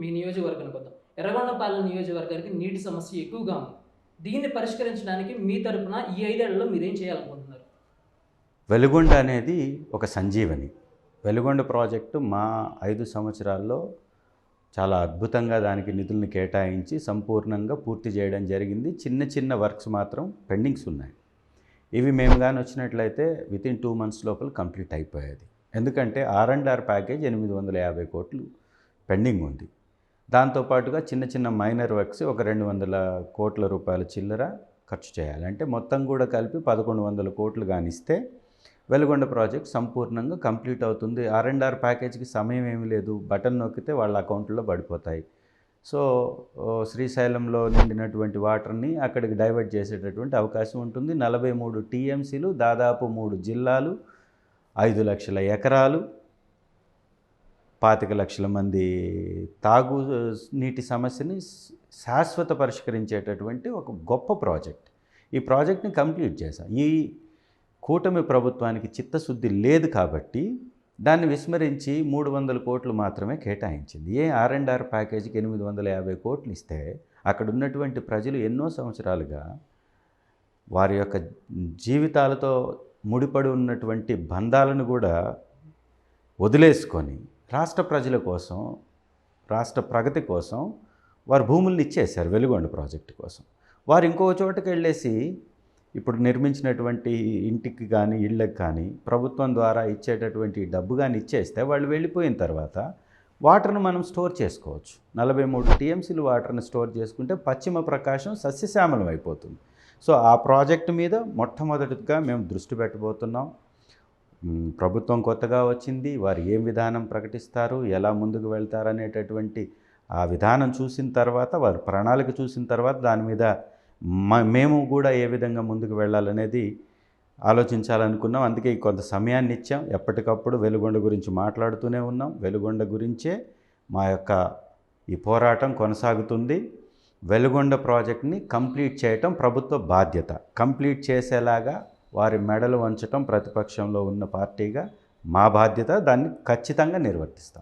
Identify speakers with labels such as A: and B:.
A: మీ నియోజకవర్గానికి వద్దాం ఎర్రగొండపాలెం నియోజకవర్గానికి నీటి సమస్య ఎక్కువగా ఉంది. దీన్ని పరిష్కరించడానికి మీ తరపున ఈ ఐదేళ్ళలో మీరేం చేయాలనుకుంటున్నారు?
B: వెలుగొండ అనేది ఒక సంజీవని. వెలుగొండ ప్రాజెక్టు మా ఐదు సంవత్సరాల్లో చాలా అద్భుతంగా దానికి నిధులను కేటాయించి సంపూర్ణంగా పూర్తి చేయడం జరిగింది. చిన్న చిన్న వర్క్స్ మాత్రం పెండింగ్స్ ఉన్నాయి. ఇవి మేము కానీ వచ్చినట్లయితే విత్ ఇన్ టూ మంత్స్ లోపల కంప్లీట్ అయిపోయేది. ఎందుకంటే ఆర్ అండ్ ఆర్ ప్యాకేజ్ ఎనిమిది వందల యాభై కోట్లు పెండింగ్ ఉంది. దాంతోపాటుగా చిన్న చిన్న మైనర్ వర్క్స్ ఒక రెండు వందల కోట్ల రూపాయల చిల్లర ఖర్చు చేయాలి. అంటే మొత్తం కూడా కలిపి పదకొండు వందల కోట్లు కానిస్తే వెలుగొండ ప్రాజెక్ట్ సంపూర్ణంగా కంప్లీట్ అవుతుంది. ఆర్ అండ్ ఆర్ ప్యాకేజ్కి సమయం ఏమీ లేదు. బటన్ నొక్కితే వాళ్ళ అకౌంట్లో పడిపోతాయి. సో శ్రీశైలంలో నిండినటువంటి వాటర్ని అక్కడికి డైవర్ట్ చేసేటటువంటి అవకాశం ఉంటుంది. నలభై మూడు టీఎంసీలు దాదాపు మూడు జిల్లాలు ఐదు లక్షల ఎకరాలు పాతిక లక్షల మంది తాగు నీటి సమస్యని శాశ్వత పరిష్కరించేటటువంటి ఒక గొప్ప ప్రాజెక్ట్. ఈ ప్రాజెక్ట్ని కంప్లీట్ చేశాం. ఈ కూటమి ప్రభుత్వానికి చిత్తశుద్ధి లేదు కాబట్టి దాన్ని విస్మరించి మూడు వందల కోట్లు మాత్రమే కేటాయించింది. ఏ ఆర్ అండ్ ఆర్ ప్యాకేజీకి ఎనిమిది వందల యాభై కోట్లు ఇస్తే అక్కడ ఉన్నటువంటి ప్రజలు ఎన్నో సంవత్సరాలుగా వారి యొక్క జీవితాలతో ముడిపడి ఉన్నటువంటి బంధాలను కూడా వదిలేసుకొని రాష్ట్ర ప్రజల కోసం రాష్ట్ర ప్రగతి కోసం వారు భూముల్ని ఇచ్చేశారు వెలుగొండ ప్రాజెక్టు కోసం. వారు ఇంకో చోటకి వెళ్ళేసి ఇప్పుడు నిర్మించినటువంటి ఇంటికి కానీ ఇళ్ళకి కానీ ప్రభుత్వం ద్వారా ఇచ్చేటటువంటి డబ్బు కానీ ఇచ్చేస్తే వాళ్ళు వెళ్ళిపోయిన తర్వాత వాటర్ను మనం స్టోర్ చేసుకోవచ్చు. నలభై మూడు టీఎంసీలు వాటర్ని స్టోర్ చేసుకుంటే పశ్చిమ ప్రకాశం సస్యశ్యామలం అయిపోతుంది. సో ఆ ప్రాజెక్టు మీద మొట్టమొదటిగా మేము దృష్టి పెట్టబోతున్నాం. ప్రభుత్వం కొత్తగా వచ్చింది వారు ఏం విధానం ప్రకటిస్తారు ఎలా ముందుకు వెళ్తారు అనేటటువంటి ఆ విధానం చూసిన తర్వాత వారు ప్రణాళిక చూసిన తర్వాత దాని మీద మ- మేము కూడా ఏ విధంగా ముందుకు వెళ్ళాలనేది ఆలోచించాలనుకున్నాం. అందుకే ఈ కొంత సమయాన్ని ఇచ్చాం. ఎప్పటికప్పుడు వెలుగొండ గురించి మాట్లాడుతూనే ఉన్నాం. వెలుగొండ గురించే మా యొక్క ఈ పోరాటం కొనసాగుతుంది. వెలుగొండ ప్రాజెక్ట్ని కంప్లీట్ చేయటం ప్రభుత్వ బాధ్యత. కంప్లీట్ చేసేలాగా వారి మెడలు వంచటం ప్రతిపక్షంలో ఉన్న పార్టీగా మా బాధ్యత దాన్ని ఖచ్చితంగా నిర్వర్తిస్తాం.